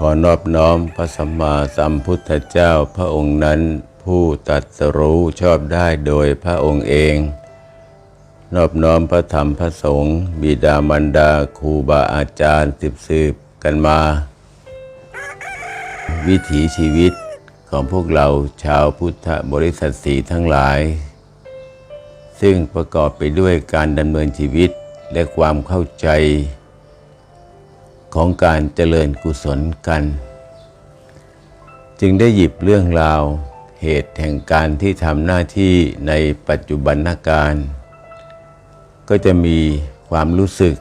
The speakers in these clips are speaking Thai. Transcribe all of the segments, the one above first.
ขอนอบน้อมพระสัมมาสัมพุทธเจ้าพระองค์นั้นผู้ตรัสรู้ชอบได้โดยพระองค์เอง นอบน้อมพระธรรมพระสงฆ์บิดามารดาครูบาอาจารย์สืบสืบกันมา วิถีชีวิตของพวกเราชาวพุทธบริษัทสีทั้งหลาย ซึ่งประกอบไปด้วยการดำเนินชีวิตและความเข้าใจ ของการเจริญกุศลกัน จึงได้หยิบเรื่องราวเหตุแห่งการที่ทำหน้าที่ในปัจจุบันการ ก็จะมีความรู้สึก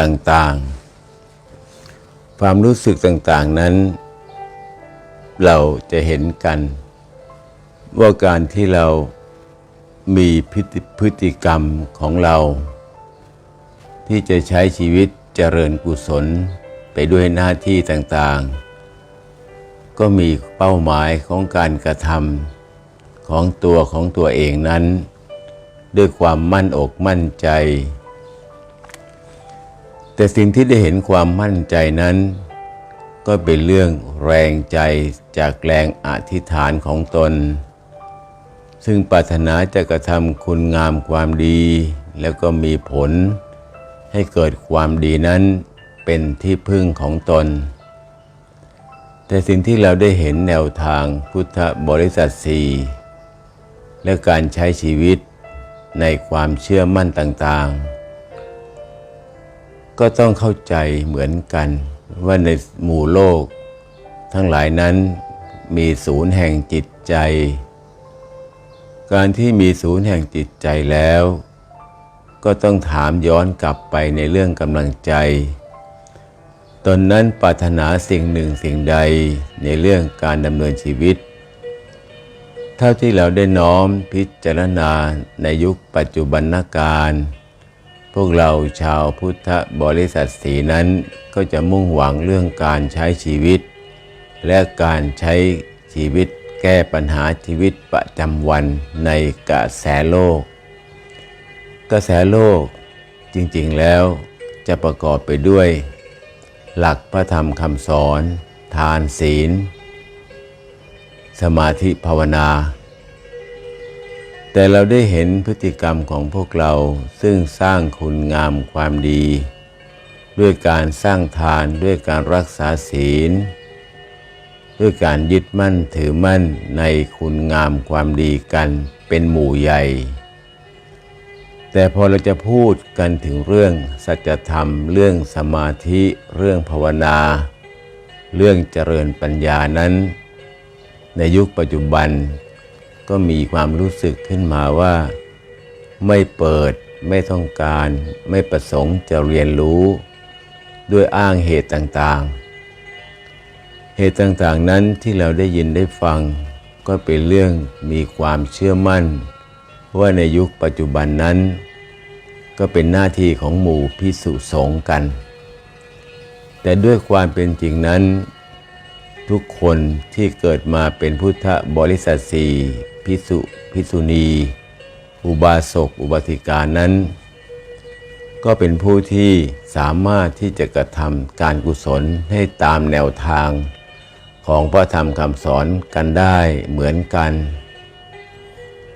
ต่างๆ ความรู้สึกต่างๆนั้น เราจะเห็นกัน ว่าการที่เรามีพฤติกรรมของเรา ที่จะใช้ชีวิต เจริญกุศลไปด้วยหน้าที่ต่างๆ ก็มีเป้าหมายของการกระทำของตัวของตัวเองนั้น ด้วยความมั่นอกมั่นใจ แต่สิ่งที่ได้เห็นความมั่นใจนั้น ก็เป็นเรื่องแรงใจจากแรงอธิษฐานของตน ซึ่งปรารถนาจะกระทำคุณงามความดีแล้วก็มีผล ให้เกิดความดีนั้นเป็นที่พึ่งของตน แต่สิ่งที่เราได้เห็นแนวทางพุทธบริษัทสีและการใช้ชีวิตในความเชื่อมั่นต่างๆ ก็ต้องเข้าใจเหมือนกันว่าในหมู่โลก ทั้งหลายนั้นมีศูนย์แห่งจิตใจ การที่มีศูนย์แห่งจิตใจแล้ว ก็ต้องถามย้อนกลับไปในเรื่องกำลังใจ ตนนั้นปรารถนาสิ่งหนึ่งสิ่งใดในเรื่องการดำเนินชีวิต เท่าที่เราได้น้อมพิจารณาในยุคปัจจุบันการ พวกเราชาวพุทธบริษัทสีนั้นก็จะมุ่งหวังเรื่องการใช้ชีวิต และการใช้ชีวิตแก้ปัญหาชีวิตประจำวันในกระแสโลก กระแสโลกจริงๆแล้วจะประกอบไปด้วย หลักพระธรรมคำสอน ทานศีล สมาธิภาวนา แต่เราได้เห็นพฤติกรรมของพวกเราซึ่งสร้างคุณงามความดี ด้วยการสร้างทานด้วยการรักษาศีล ด้วยการยึดมั่นถือมั่นในคุณงามความดีกันเป็นหมู่ใหญ่ แต่พอเราจะพูดกันถึงเรื่องสัจธรรม เรื่องสมาธิ เรื่องภาวนา เรื่องเจริญปัญญานั้น ในยุคปัจจุบันก็มีความรู้สึกขึ้นมาว่า ไม่เปิดไม่ต้องการ ไม่ประสงค์จะเรียนรู้ ด้วยอ้างเหตุต่างๆ เหตุต่างๆนั้นที่เราได้ยินได้ฟัง ก็เป็นเรื่องมีความเชื่อมั่น ว่าในยุคปัจจุบันนั้น ก็เป็นหน้าที่ของหมู่พิสุสงกัน แต่ด้วยความเป็นจริงนั้น ทุกคนที่เกิดมาเป็นพุทธบริษัทสีพิสุพิสุณี อุบาสกอุบาสิกานั้น ก็เป็นผู้ที่สามารถที่จะกระทำการกุศลให้ตามแนวทางของพระธรรมคำสอนกันได้เหมือนกัน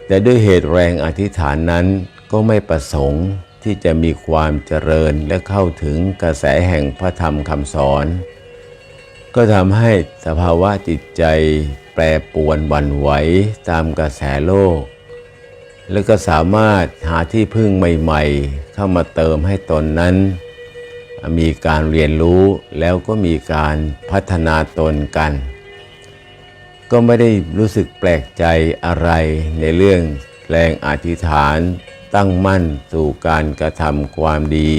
แต่ด้วยเหตุแรงอธิษฐานนั้นก็ไม่ประสงค์ที่จะมีความเจริญและเข้าถึงกระแสแห่งพระธรรมคำสอน ก็ทำให้สภาวะจิตใจแปรปรวนวันไหวตามกระแสโลก แล้วก็สามารถหาที่พึ่งใหม่ๆ เข้ามาเติมให้ตนนั้น มีการเรียนรู้แล้วก็มีการพัฒนาตนกัน ก็ไม่ได้รู้สึกแปลกใจอะไรในเรื่องแรงอธิษฐานตั้งมั่นสู่การกระทำความดี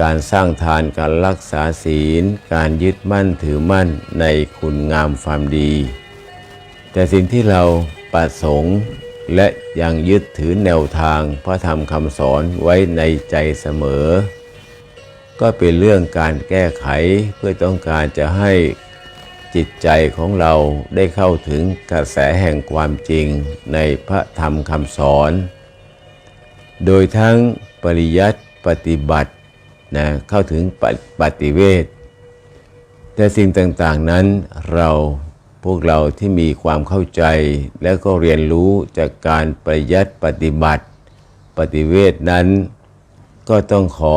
การสร้างทานการรักษาศีล การยึดมั่นถือมั่นในคุณงามความดี แต่สิ่งที่เราประสงค์และยังยึดถือแนวทางพระธรรมคำสอนไว้ในใจเสมอ ก็เป็นเรื่องการแก้ไขเพื่อต้องการจะให้ จิตใจของเราได้เข้าถึงกระแสแห่งความจริงในพระธรรมคำสอน โดยทั้งปริยัติปฏิบัตินะเข้าถึงปปฏิเวทแต่สิ่งต่างๆนั้นเราพวกเราที่มีความเข้าใจและก็เรียนรู้จากการประยัดปฏิบัติ ปฏิเวทนั้น ก็ต้องขอ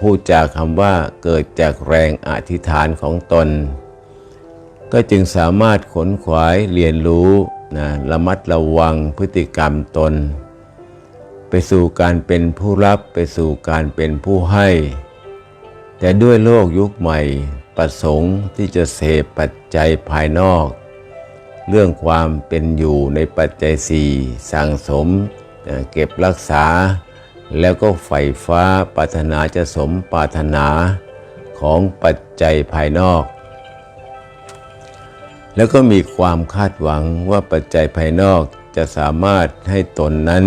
พูดจากคำว่าเกิดจากแรงอธิษฐานของตน ก็จึงสามารถขนขวายเรียนรู้นะระมัดระวังพฤติกรรมตน ไปสู่การเป็นผู้รับไปสู่การเป็นผู้ให้ แต่ด้วยโลกยุคใหม่ประสงค์ที่จะเสพปัจจัยภายนอก เรื่องความเป็นอยู่ในปัจจัยสี่สั่งสมเก็บรักษา แล้วก็ไฟฟ้าปรารถนาจะสมปรารถนาของปัจจัยภายนอก แล้วก็มีความคาดหวังว่าปัจจัยภายนอกจะสามารถให้ตนนั้น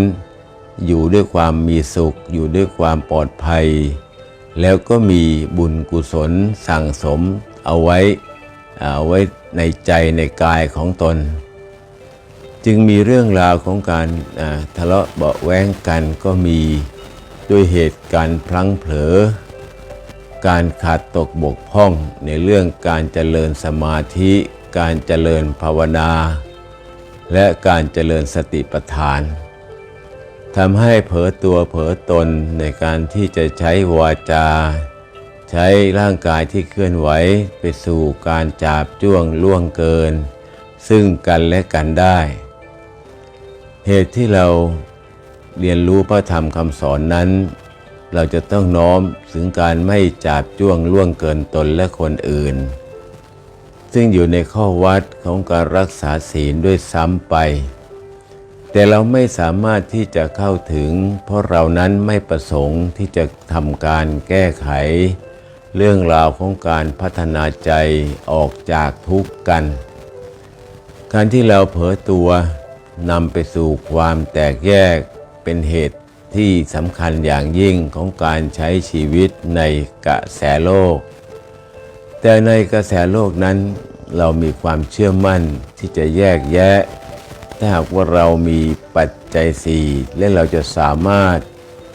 อยู่ด้วยความมีสุข อยู่ด้วยความปลอดภัย แล้วก็มีบุญกุศลสั่งสมเอาไว้เอาไว้ในใจในกายของตน จึงมีเรื่องราวของการทะเลาะเบาแว้งกันก็มีด้วยเหตุการณ์พลั้งเผลอ การขาดตกบกพร่องในเรื่องการเจริญสมาธิ การเจริญภาวนา และการเจริญสติปัฏฐานทำให้เผลอตัวเผลอตนในการที่จะใช้วาจา ใช้ร่างกายที่เคลื่อนไหวไปสู่การจาบจ้วงล่วงเกิน ซึ่งกันและกันได้ เหตุที่เราเรียนรู้พระธรรมคำสอนนั้น เราจะต้องน้อมถึงการไม่จาบจ้วงล่วงเกินตนและคนอื่น ซึ่งอยู่ในข้อวัดของการรักษาศีลด้วยซ้ำไป แต่เราไม่สามารถที่จะเข้าถึง เพราะเรานั้นไม่ประสงค์ที่จะทำการแก้ไข เรื่องราวของการพัฒนาใจออกจากทุกข์กัน การที่เราเผลอตัวนำไปสู่ความแตกแยกเป็นเหตุที่สำคัญอย่างยิ่งของการใช้ชีวิตในกระแสโลก แต่ในกระแสโลกนั้นเรามีความเชื่อมั่นที่จะแยกแยะ ถ้าหากว่าเรามีปัจจัยสี่และเราจะสามารถ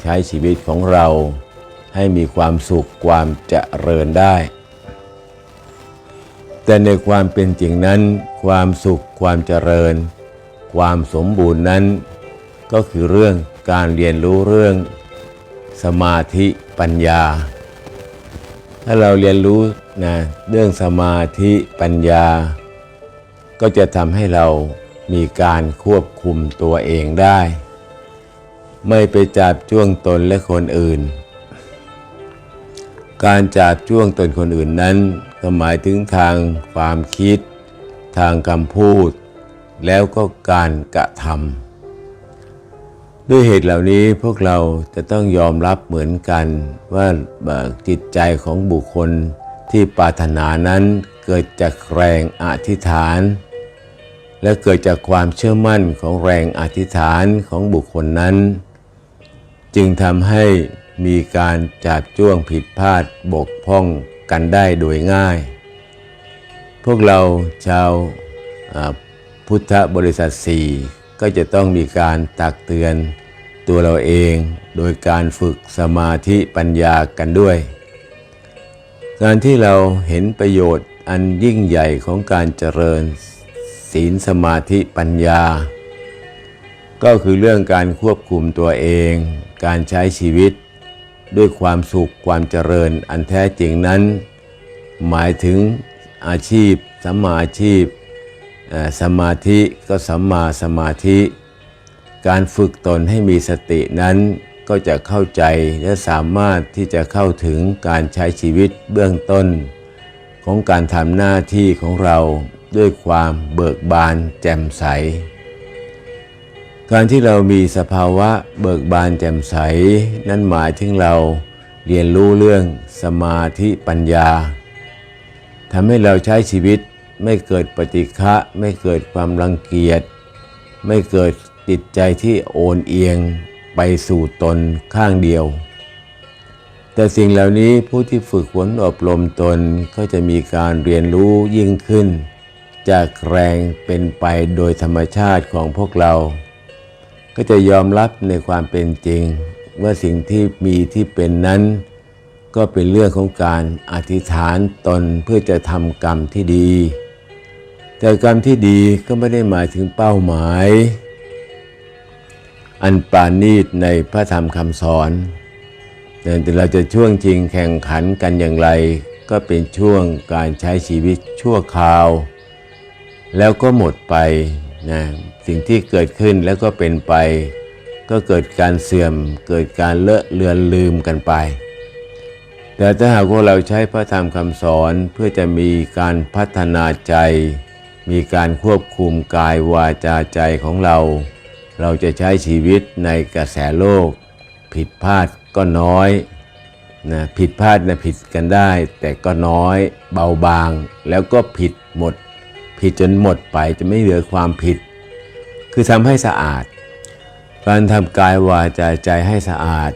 ใช้ชีวิตของเรา ให้มีความสุขความเจริญได้ แต่ในความเป็นจริงนั้น ความสุขความเจริญ ความสมบูรณ์นั้น ก็คือเรื่องการเรียนรู้เรื่อง สมาธิปัญญา ถ้าเราเรียนรู้ นะเรื่องสมาธิปัญญา ก็จะทำให้เรามีการควบคุมตัวเองได้ ไม่ไปจับจ้วงตนและคนอื่น การจับจ้วงตนคนอื่นนั้นก็หมายถึงทางความคิด ทางคำพูด แล้วก็การกระทำด้วยเหตุเหล่านี้พวกเราจะต้องยอมรับเหมือนกันว่าจิตใจของบุคคล ที่ปรารถนานั้นเกิดจากแรงอธิษฐาน และเกิดจากความเชื่อมั่นของแรงอธิษฐานของบุคคลนั้น จึงทำให้มีการจับจ้วงผิดพลาดบกพร่องกันได้โดยง่าย พวกเราชาวพุทธบริษัทสี่ก็จะต้องมีการตักเตือนตัวเราเอง โดยการฝึกสมาธิปัญญากันด้วย การที่เราเห็นประโยชน์อันยิ่งใหญ่ของการเจริญ ศีลสมาธิปัญญา ก็คือเรื่องการควบคุมตัวเอง การใช้ชีวิต ด้วยความสุขความเจริญอันแท้จริงนั้น หมายถึงอาชีพสัมมาอาชีพสมาธิก็สัมมาสมาธิ การฝึกตนให้มีสตินั้น ก็จะเข้าใจและสามารถที่จะเข้าถึงการใช้ชีวิตเบื้องต้น ของการทำหน้าที่ของเราด้วยความเบิกบานแจ่มใส การที่เรามีสภาวะเบิกบานแจ่มใส นั่นหมายถึงเราเรียนรู้เรื่องสมาธิปัญญาทำให้เราใช้ชีวิตไม่เกิดปฏิฆะไม่เกิดความรังเกียจ ไม่เกิดจิตใจที่โอนเอียง ไปสู่ตนข้างเดียว แต่สิ่งเหล่านี้ผู้ที่ฝึกฝนอบรมตนก็จะมีการเรียนรู้ยิ่งขึ้น จากแรงเป็นไปโดยธรรมชาติของพวกเรา ก็จะยอมรับในความเป็นจริง ว่าสิ่งที่มีที่เป็นนั้น ก็เป็นเรื่องของการอธิษฐานตนเพื่อจะทำกรรมที่ดี แต่กรรมที่ดีก็ไม่ได้หมายถึงเป้าหมาย อันปราณีตในพระธรรมคำสอนแต่เราจะช่วงจริงแข่งขันกันอย่างไร ก็เป็นช่วงการใช้ชีวิตชั่วคราว แล้วก็หมดไปนะสิ่งที่เกิดขึ้นแล้วก็เป็นไป ก็เกิดการเสื่อม เกิดการเลอะเลือนลืมกันไป แต่ถ้าหากว่าเราใช้พระธรรมคำสอนเพื่อจะมีการพัฒนาใจ มีการควบคุมกายวาจาใจของเรา เราจะใช้ชีวิตในกระแสโลก ผิดพลาดก็น้อยนะผิดพลาดนะผิดกันได้ แต่ก็น้อยเบาบาง แล้วก็ผิดหมด ผิดจนหมดไปจะไม่เหลือความผิด คือทำให้สะอาด การทำกายวาจาใจให้สะอาด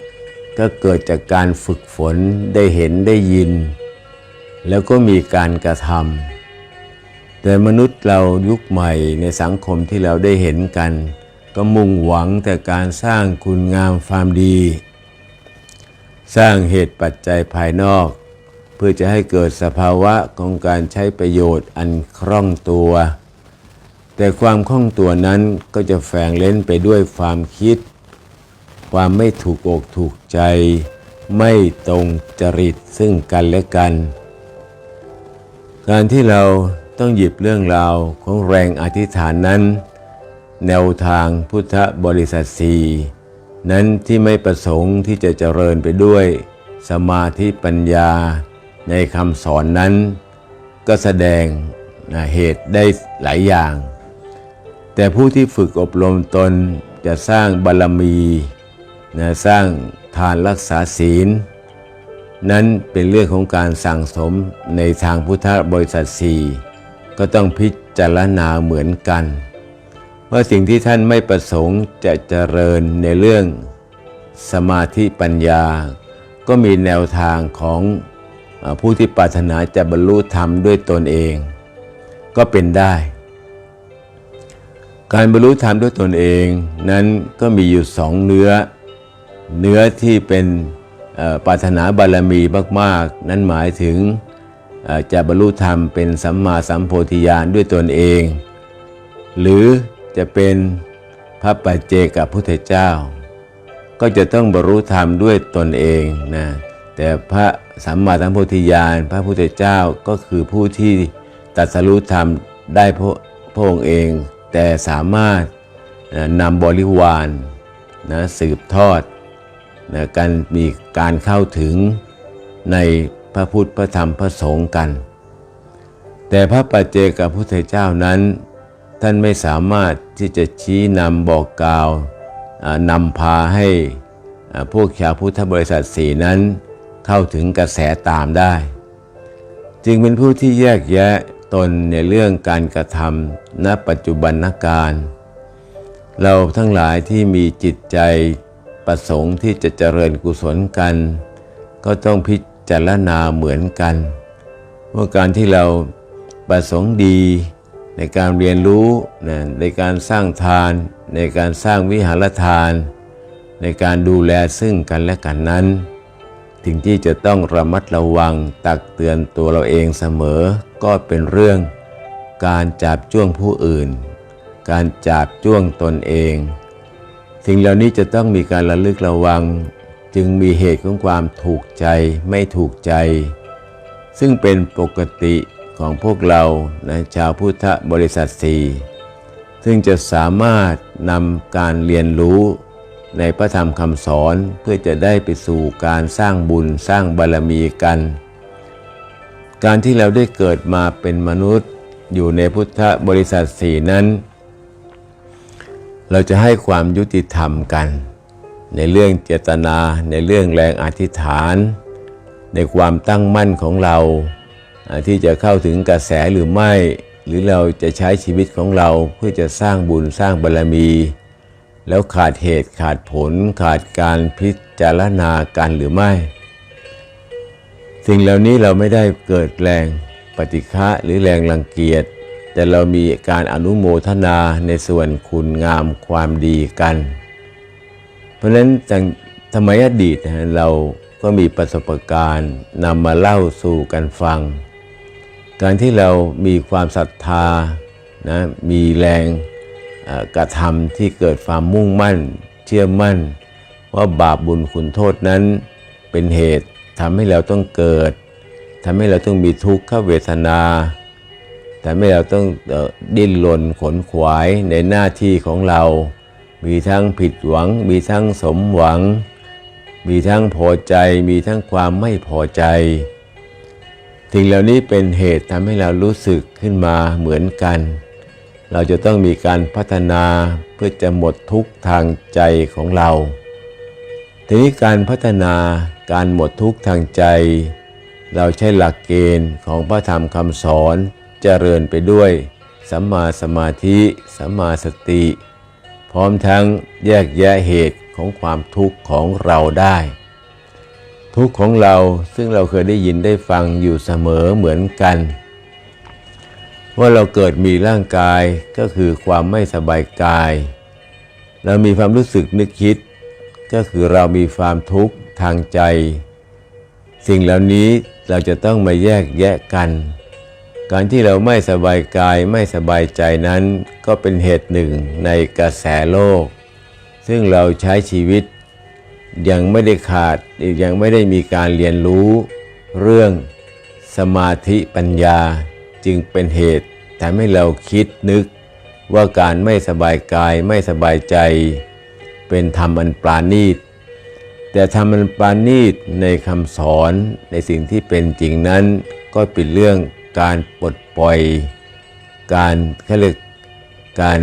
ก็เกิดจากการฝึกฝนได้เห็นได้ยิน แล้วก็มีการกระทำแต่มนุษย์เรายุคใหม่ในสังคมที่เราได้เห็นกัน ก็มุ่งหวังแต่การสร้างคุณงามความดี สร้างเหตุปัจจัยภายนอก เพื่อจะให้เกิดสภาวะของการใช้ประโยชน์อันคล่องตัว แต่ความคล่องตัวนั้นก็จะแฝงเล้นไปด้วยความคิด ความไม่ถูกอกถูกใจ ไม่ตรงจริตซึ่งกันและกัน การที่เราต้องหยิบเรื่องราวของแรงอธิษฐานนั้น แนวทางพุทธบริษัทสีนั้นที่ไม่ประสงค์ที่จะเจริญไปด้วย สมาธิปัญญาในคำสอนนั้น ก็แสดงเหตุได้หลายอย่าง แต่ผู้ที่ฝึกอบรมตนจะสร้างบารรมีนะสร้างทานรักษาศีล นั้นเป็นเรื่องของการสั่งสมในทางพุทธบริษัทสี่ก็ต้องพิจารณาเหมือนกัน ว่าสิ่งที่ท่านไม่ประสงค์จะเจริญในเรื่อง สมาธิปัญญา ก็มีแนวทางของผู้ที่ปรารถนาจะบรรลุธรรมด้วยตนเอง ก็เป็นได้ การบรรลุธรรมด้วยตนเองนั้นก็มีอยู่สองเนื้อ เนื้อที่เป็นปรารถนาบารมีมาก ๆ นั้นหมายถึงจะบรรลุธรรมเป็นสัมมาสัมโพธิญาณด้วยตนเอง หรือ จะเป็นพระปัจเจกับพุทธเจ้า ก็จะต้องบรรลุธรรมด้วยตนเองนะแต่พระสัมมาสัมโพธิญาณพระพุทธเจ้าก็คือผู้ที่ตรัสรู้ธรรมได้พระพระองค์เอง แต่สามารถนำบริวารนะสืบทอดนะการมีการเข้าถึงในพระพุทธพระธรรมพระสงฆ์กัน แต่พระปัจเจกับพุทธเจ้านั้น ท่านไม่สามารถที่จะชี้นำบอกกล่าวนำพาให้พวกชาวพุทธบริษัทสีนั้น เข้าถึงกระแสตามได้ จึงเป็นผู้ที่แยกแยะตนในเรื่องการกระทำณปัจจุบันนการ เราทั้งหลายที่มีจิตใจประสงค์ที่จะเจริญกุศลกัน ก็ต้องพิจารณาเหมือนกัน ว่าการที่เราประสงค์ดี ในการเรียนรู้ในการสร้างทาน ในการสร้างวิหารทาน ในการดูแลซึ่งกันและกันนั้นสิ่งที่จะต้องระมัดระวังตักเตือนตัวเราเองเสมอ ก็เป็นเรื่อง การจับจ้วงผู้อื่น การจับจ้วงตนเองสิ่งเหล่านี้จะต้องมีการระลึกระวัง จึงมีเหตุของความถูกใจไม่ถูกใจ ซึ่งเป็นปกติ ของพวกเราในชาวพุทธบริษัทสี่ซึ่งจะสามารถนำการเรียนรู้ในพระธรรมคำสอนเพื่อจะได้ไปสู่การสร้างบุญสร้างบารมีกัน การที่เราได้เกิดมาเป็นมนุษย์อยู่ในพุทธบริษัทสี่นั้น เราจะให้ความยุติธรรมกัน ในเรื่องเจตนาในเรื่องแรงอธิษฐาน ในความตั้งมั่นของเรา ที่จะเข้าถึงกระแสหรือไม่ หรือเราจะใช้ชีวิตของเราเพื่อจะสร้างบุญสร้างบารมี แล้วขาดเหตุขาดผล ขาดการพิจารณากันหรือไม่ สิ่งเหล่านี้เราไม่ได้เกิดแรงปฏิฆะหรือแรงรังเกียจแต่เรามีการอนุโมทนาในส่วนคุณงามความดีกัน เพราะฉะนั้นทำไมอดีตเราก็มีประสบการณ์นำมาเล่าสู่กันฟัง การที่เรามีความศรัทธานะมีแรงกระทำที่เกิดความมุ่งมั่น เชื่อมั่น ว่าบาปบุญคุณโทษนั้นเป็นเหตุทำให้เราต้องเกิดทำให้เราต้องมีทุกขเวทนาทำให้เราต้องดิ้นรนขนขวายในหน้าที่ของเรา มีทั้งผิดหวัง มีทั้งสมหวัง มีทั้งพอใจ มีทั้งความไม่พอใจ สิ่งเหล่านี้เป็นเหตุทำให้เรารู้สึกขึ้นมาเหมือนกัน เราจะต้องมีการพัฒนาเพื่อจะหมดทุกข์ทางใจของเรา ทีนี้การพัฒนาการหมดทุกข์ทางใจ เราใช้หลักเกณฑ์ของพระธรรมคำสอนเจริญไปด้วยสัมมาสมาธิสัมมาสติ พร้อมทั้งแยกแยะเหตุของความทุกข์ของเราได้ ทุกข์ของเราซึ่งเราเคยได้ยินได้ฟังอยู่เสมอเหมือนกัน ว่าเราเกิดมีร่างกายก็คือความไม่สบายกาย เรามีความรู้สึกนึกคิด ก็คือเรามีความทุกข์ทางใจ สิ่งเหล่านี้เราจะต้องมาแยกแยะกัน การที่เราไม่สบายกายไม่สบายใจนั้นก็เป็นเหตุหนึ่งในกระแสโลก ซึ่งเราใช้ชีวิต ยังไม่ได้ขาดยังไม่ได้มีการเรียนรู้ เรื่องสมาธิปัญญาจึงเป็นเหตุทำให้เราคิดนึกว่าการไม่สบายกายไม่สบายใจ เป็นธรรมอันปราณีต แต่ธรรมอันปราณีตในคำสอนในสิ่งที่เป็นจริงนั้น ก็เป็นเรื่องการปลดปล่อย การเขาเรียกการ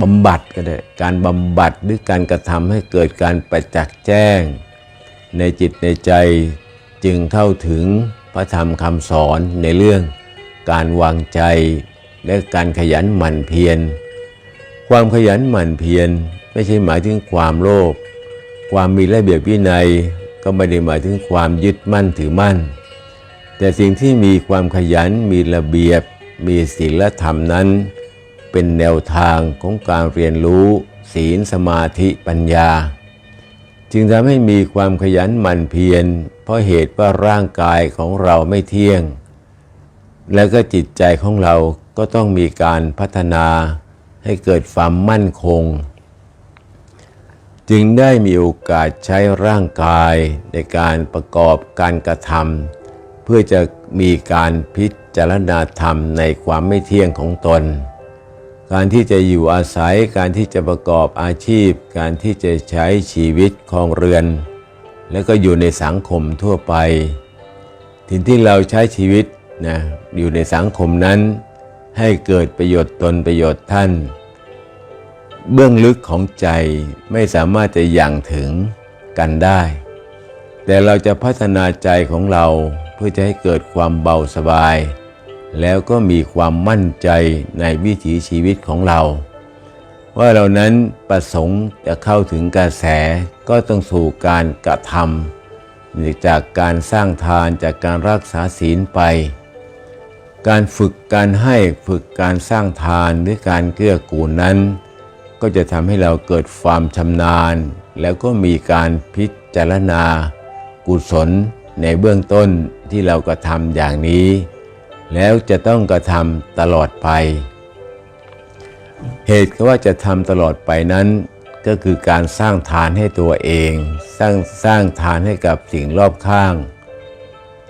บำบัดก็ได้การบำบัดหรือการกระทำให้เกิดการประจักษ์แจ้ง ในจิตในใจจึงเข้าถึงพระธรรมคำสอนในเรื่องการวางใจ และการขยันหมั่นเพียร ความขยันหมั่นเพียรไม่ใช่หมายถึงความโลภความมีระเบียบวินัยก็ไม่ได้หมายถึงความยึดมั่นถือมั่น แต่สิ่งที่มีความขยันมีระเบียบมีศีลธรรมนั้น เป็นแนวทางของการเรียนรู้ ศีลสมาธิปัญญา จึงทำให้มีความขยันหมั่นเพียร เพราะเหตุว่าร่างกายของเราไม่เที่ยง แล้วก็จิตใจของเราก็ต้องมีการพัฒนาให้เกิดความมั่นคง จึงได้มีโอกาสใช้ร่างกายในการประกอบการกระทำเพื่อจะมีการพิจารณาธรรมในความไม่เที่ยงของตน การที่จะอยู่อาศัย การที่จะประกอบอาชีพ การที่จะใช้ชีวิตครองเรือน แล้วก็อยู่ในสังคมทั่วไปถิ่นที่เราใช้ชีวิตนะอยู่ในสังคมนั้นให้เกิดประโยชน์ตนประโยชน์ท่าน เบื้องลึกของใจไม่สามารถจะยังถึงกันได้ แต่เราจะพัฒนาใจของเราเพื่อจะให้เกิดความเบาสบาย แล้วก็มีความมั่นใจในวิถีชีวิตของเรา ว่าเรานั้นประสงค์จะเข้าถึงกระแสก็ต้องสู่การกระทำจากการสร้างทานจากการรักษาศีลไป การฝึกการให้ฝึกการสร้างทานหรือการเกื้อกูลนั้น ก็จะทำให้เราเกิดความชำนาญ แล้วก็มีการพิจารณา กุศลในเบื้องต้นที่เรากระทำอย่างนี้ แล้วจะต้องกระทำตลอดไป เหตุว่าจะทำตลอดไปนั้น ก็คือการสร้างทานให้ตัวเอง สร้างสร้างทานให้กับสิ่งรอบข้าง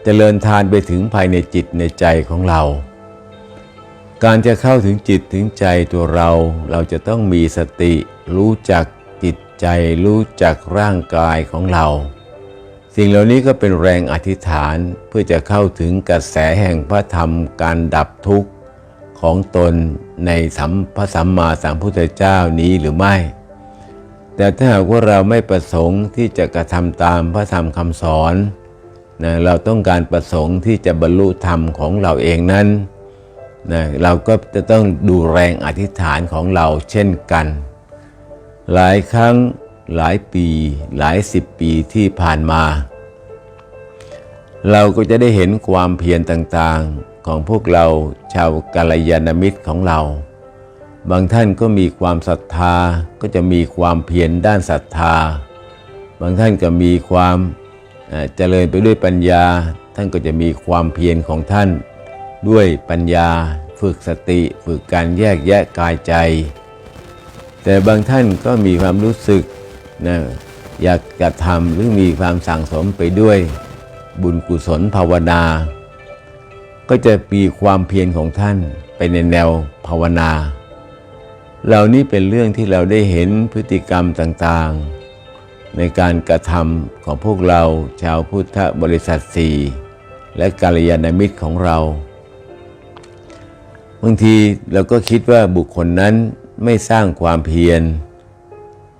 เจริญทานไปถึงภายในจิตในใจของเรา การจะเข้าถึงจิตถึงใจตัวเรา เราจะต้องมีสติรู้จักจิตใจรู้จักร่างกายของเรา สิ่งเหล่านี้ก็เป็นแรงอธิษฐานเพื่อจะเข้าถึงกระแสแห่งพระธรรมการดับทุกข์ของตนในสัมพระสัมมาสัมพุทธเจ้านี้หรือไม่ แต่ถ้าหากว่าเราไม่ประสงค์ที่จะกระทำตามพระธรรมคำสอนนะเราต้องการประสงค์ที่จะบรรลุธรรมของเราเองนั้นนะเราก็จะต้องดูแรงอธิษฐานของเราเช่นกัน หลายครั้ง หลายปีหลายสิบปีที่ผ่านมา เราก็จะได้เห็นความเพียรต่างๆของพวกเราชาวกัลยาณมิตรของเรา บางท่านก็มีความศรัทธาก็จะมีความเพียรด้านศรัทธา บางท่านก็มีความเอ่อเจริญไปด้วยปัญญา ท่านก็จะมีความเพียรของท่านด้วยปัญญาฝึกสติฝึกการแยกแยะกายใจ แต่บางท่านก็มีความรู้สึก นะอยากจะทำหรือมีความสั่งสมไปด้วยบุญกุศลภาวนา ก็จะมีความเพียรของท่านไปในแนวภาวนา เหล่านี้เป็นเรื่องที่เราได้เห็นพฤติกรรมต่างๆ ในการกระทำของพวกเราชาวพุทธบริษัทสี่และกาลยานมิตรของเรา บางทีเราก็คิดว่าบุคคลนั้นไม่สร้างความเพียร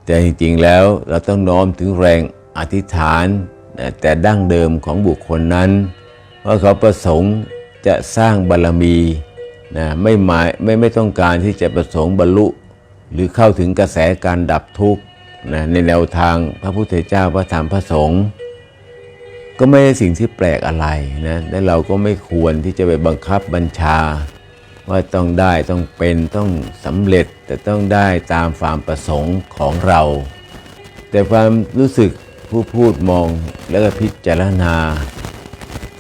แต่จริงๆแล้วเราต้องน้อมถึงแรงอธิษฐาน แต่ดั้งเดิมของบุคคลนั้น ว่าเขาประสงค์จะสร้างบารมีนะไม่หมายไม่ไม่ต้องการที่จะประสงค์บรรลุ หรือเข้าถึงกระแสการดับทุกข์นะในแนวทางพระพุทธเจ้าพระธรรมพระสงฆ์ก็ไม่ใช่สิ่งที่แปลกอะไรนะและเราก็ไม่ควรที่จะไปบังคับบัญชา ว่าต้องได้ต้องเป็นต้องสำเร็จแต่ต้องได้ตามความประสงค์ของเรา แต่ความรู้สึกผู้พูดมองแล้วก็พิจารณา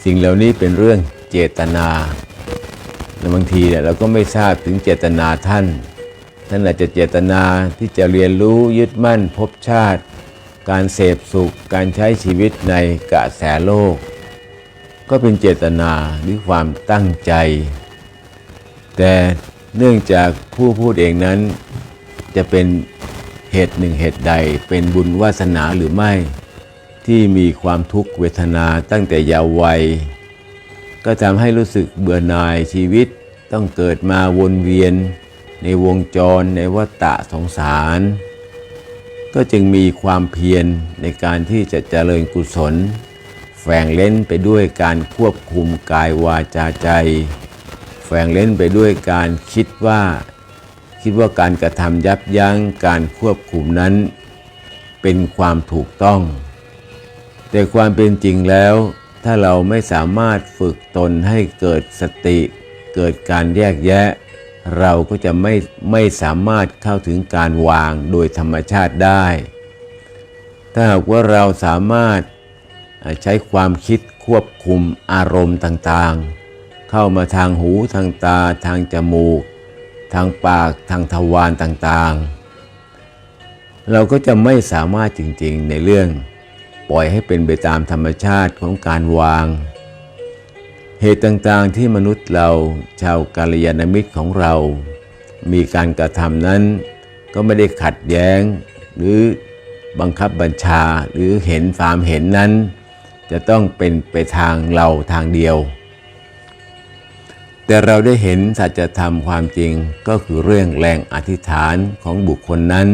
สิ่งเหล่านี้เป็นเรื่องเจตนาและบางทีเนี่ยเราก็ไม่ทราบถึงเจตนาท่าน ท่านอาจจะเจตนาที่จะเรียนรู้ยึดมั่นพบชาติ การเสพสุข การใช้ชีวิตในกระแสโลก ก็เป็นเจตนาหรือความตั้งใจ แต่เนื่องจากผู้พูดเองนั้น จะเป็นเหตุหนึ่งเหตุใด เป็นบุญวาสนาหรือไม่ ที่มีความทุกข์เวทนาตั้งแต่ยาววัย ก็ทำให้รู้สึกเบื่อหน่ายชีวิตต้องเกิดมาวนเวียนในวงจรในวัฏฏะสงสาร ก็จึงมีความเพียรในการที่จะเจริญกุศล แฝงเล่นไปด้วยการควบคุมกายวาจาใจ แฝงเล่นไปด้วยการคิดว่า คิดว่าการกระทำยับยั้งการควบคุมนั้น เป็นความถูกต้อง แต่ความเป็นจริงแล้ว ถ้าเราไม่สามารถฝึกตนให้เกิดสติ เกิดการแยกแยะ เราก็จะไม่ไม่สามารถเข้าถึงการวางโดยธรรมชาติได้ ถ้าหากว่าเราสามารถใช้ความคิดควบคุมอารมณ์ต่างๆ เข้ามาทางหูทางตาทางจมูก ทางปากทางทวารต่างๆ เราก็จะไม่สามารถจริงๆในเรื่อง ปล่อยให้เป็นไปตามธรรมชาติของการวาง เหตุต่างๆที่มนุษย์เราชาวกาลยานมิตรของเรา มีการกระทำนั้น ก็ไม่ได้ขัดแย้ง หรือบังคับบัญชาหรือเห็นความเห็นนั้น จะต้องเป็นไปทางเราทางเดียว แต่เราได้เห็นสัจธรรมความจริงก็คือเรื่องแรงอธิษฐานของบุคคลนั้น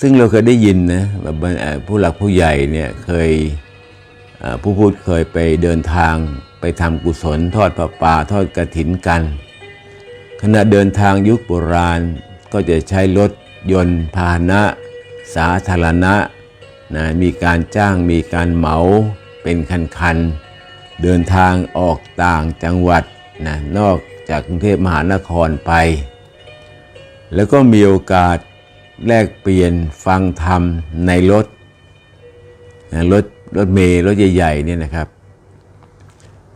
ซึ่งเราเคยได้ยินนะแบบผู้หลักผู้ใหญ่เนี่ยเคยผู้พูดเคยไปเดินทางไปทำกุศลทอดประปาทอดกระถินกัน ขณะเดินทางยุคโบราณก็จะใช้รถยนต์พาหนะ สาธารณะนะมีการจ้างมีการเหมาเป็นคันๆ เดินทางออกต่างจังหวัด นะนอกจากกรุงเทพมหานครไป แล้วก็มีโอกาสแลกเปลี่ยนฟังธรรมในรถนะรถรถเมล์รถใหญ่ๆเนี่ยนะครับ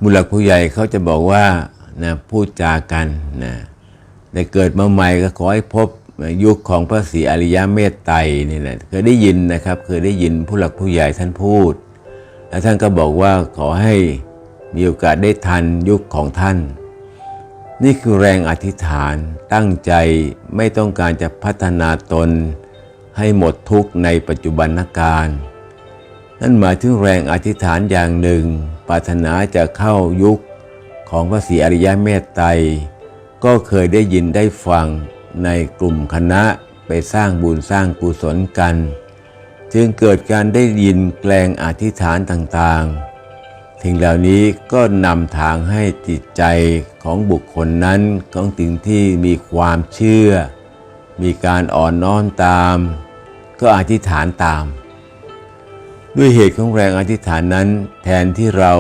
มูลหลักผู้ใหญ่เขาจะบอกว่านะพูดจากันนะแต่เกิดมาใหม่ก็ขอให้พบยุคของพระศรีอริยเมตไตรนี่แหละเคยได้ยินนะครับ เคยได้ยินผู้หลักผู้ใหญ่ท่านพูด แล้วท่านก็บอกว่าขอให้ มีโอกาสได้ทันยุคของท่าน นี่คือแรงอธิษฐานตั้งใจไม่ต้องการจะพัฒนาตน ให้หมดทุกข์ในปัจจุบันการ นั่นหมายถึงแรงอธิษฐานอย่างหนึ่ง ปรารถนาจะเข้ายุคของพระศรีอริยเมตไตรก็เคยได้ยินได้ฟังในกลุ่มคณะไปสร้างบุญสร้างกุศลกัน จึงเกิดการได้ยินแกลงอธิษฐานต่างๆ สิ่งเหล่านี้ก็นำทางให้จิตใจของบุคคลนั้นของสิ่งที่มีความเชื่อ มีการอ่อนน้อมตาม ก็อธิษฐานตาม ด้วยเหตุของแรงอธิษฐานนั้น แทนที่เรา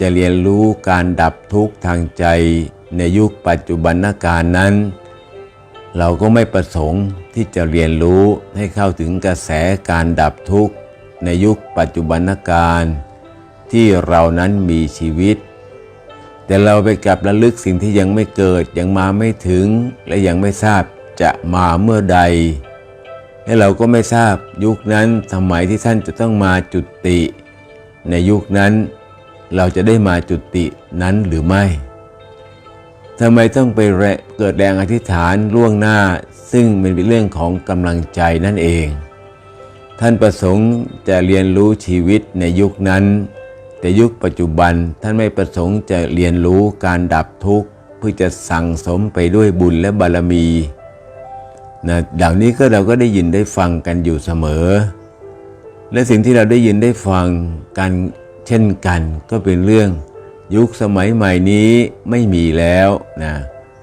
จะเรียนรู้การดับทุกข์ทางใจในยุคปัจจุบันการนั้น เราก็ไม่ประสงค์ที่จะเรียนรู้ให้เข้าถึงกระแสการดับทุกข์ในยุคปัจจุบันการ ที่เรานั้นมีชีวิต แต่เราไปกลับระลึกสิ่งที่ยังไม่เกิดยังมาไม่ถึงและยังไม่ทราบจะมาเมื่อใด และเราก็ไม่ทราบยุคนั้นสมัยที่ท่านจะต้องมาจุติ ในยุคนั้นเราจะได้มาจุตินั้นหรือไม่ทำไมต้องไปแรเกิดแรงอธิษฐานล่วงหน้า ซึ่งเป็นเรื่องของกำลังใจนั่นเอง ท่านประสงค์จะเรียนรู้ชีวิตในยุคนั้น แต่ยุคปัจจุบันท่านไม่ประสงค์จะเรียนรู้การดับทุกข์เพื่อจะสั่งสมไปด้วยบุญและบารมีนะดังนี้ก็เราก็ได้ยินได้ฟังกันอยู่เสมอ และสิ่งที่เราได้ยินได้ฟังกันเช่นกันก็เป็นเรื่องยุคสมัยใหม่นี้ไม่มีแล้วนะ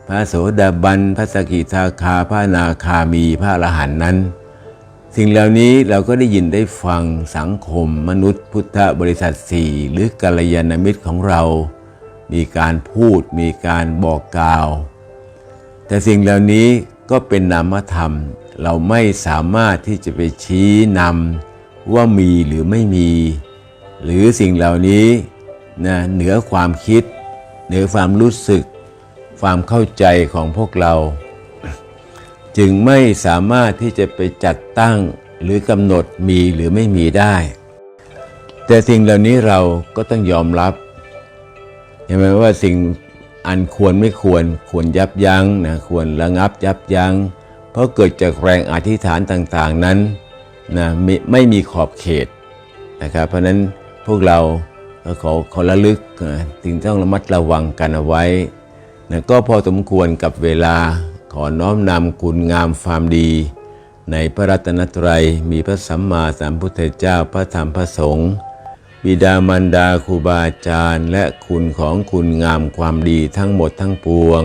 พระโสดาบัน พระสกิทาคา พระนาคามี พระอรหันต์นั้น สิ่งเหล่านี้เราก็ได้ยินได้ฟังสังคมมนุษย์พุทธบริษัทสี่หรือกัลยาณมิตรของเรา มีการพูดมีการบอกกล่าว แต่สิ่งเหล่านี้ก็เป็นนามธรรม เราไม่สามารถที่จะไปชี้นำว่ามีหรือไม่มี หรือสิ่งเหล่านี้นะเหนือความคิด เหนือความรู้สึก ความเข้าใจของพวกเรา จึงไม่สามารถที่จะไปจัดตั้งหรือกำหนดมีหรือไม่มีได้ แต่สิ่งเหล่านี้เราก็ต้องยอมรับเห็นไหมว่าสิ่งอันควรไม่ควรควรยับยั้งนะควรระงับยับยัง้ง เพราะเกิดจากแรงอธิษฐานต่างๆนั้นนะไม่ไม่มีขอบเขตนะครับเพราะนั้นพวกเราขอขอระลึกจึงต้องระมัดระวังกันเอาไว้นะก็พอสมควรกับเวลา ขอน้อมนำคุณงามความดี ในพระรัตนตรัยมีพระสัมมาสัมพุทธเจ้าพระธรรมพระสงฆ์บิดามารดาครูบาอาจารย์และคุณของคุณงามความดีทั้งหมดทั้งปวง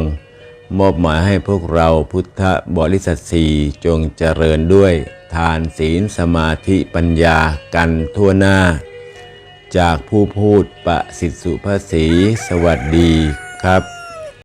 มอบหมายให้พวกเราพุทธบริษัทสี่จงเจริญด้วย ทานศีลสมาธิปัญญากันทั่วหน้า จากผู้พูดประสิทธิสุภาษีสวัสดีครับ